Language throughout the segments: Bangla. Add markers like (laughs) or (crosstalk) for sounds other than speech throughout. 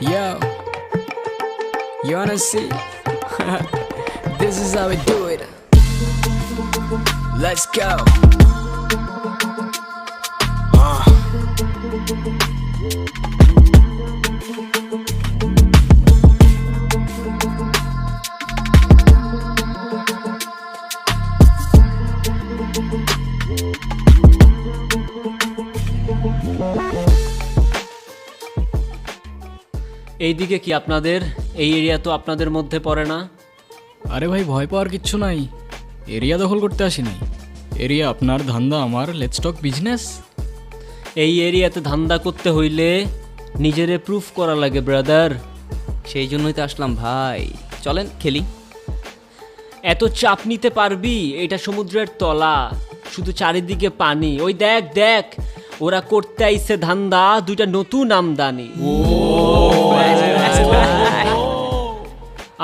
Yo, you wanna see? (laughs) this is how we do it. Let's go. Uh. এইদিকে কি আপনাদের? এই এরিয়া তো আপনাদের মধ্যে পড়ে না? আরে ভাই ভয় পাওয়ার কিচ্ছু নাই। এরিয়া দখল করতে আসিনি। এরিয়া আপনার ধান্দা আমার লেটস টক বিজনেস এই এরিয়াতে ধান্দা করতে হইলে নিজেরে প্রুফ করা লাগে ব্রাদার সেই জন্যই তো আসলাম ভাই। চলেন খেলি। এত চাপ নিতে পারবি? এটা সমুদ্রের তলা শুধু চারিদিকে পানি। ওই দেখ দেখ ওরা করতে আইছে ধান্দা দুইটা নতুন আমদানি।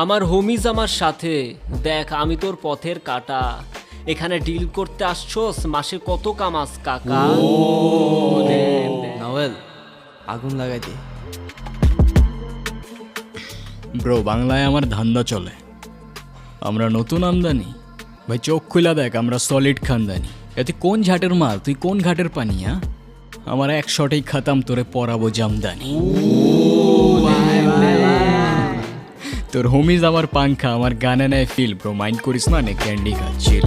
আমার হোমিজ আমার সাথে। দেখ আমি তোর পথের কাটা। এখানে ডিল করতে আসছোস মাসে কত কামাস কাকা? নভেল আগুন লাগাই দে। ব্রো বাংলায় আমার ধান্দা চলে। আমরা নতুন আমদানি। ভাই চোখ খুলা দেখ আমরা সলিড খানদানি। এতে কোন ঝাটের মাল? তুই কোন ঘাটের পানি হ্যাঁ আমার এক শটেই খাতাম তোরে পরাবো জামদানি। তোর হোমিজ আমার পাংখা আমার গানে নেয় ফিল ব্রো মাইন্ড করিস না, নে ক্যান্ডি খাচ্ছিল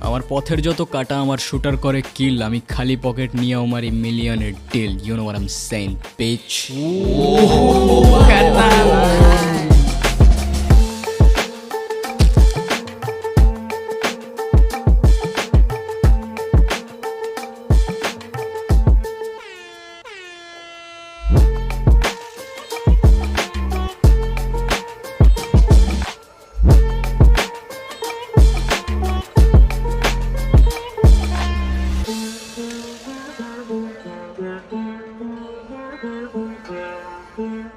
আমার পথের যত কাটা, আমার শুটার করে কিল আমি খালি পকেট নিয়ে আমার মিলিয়নের ডিল ইউ নো আর এম সেন পেচ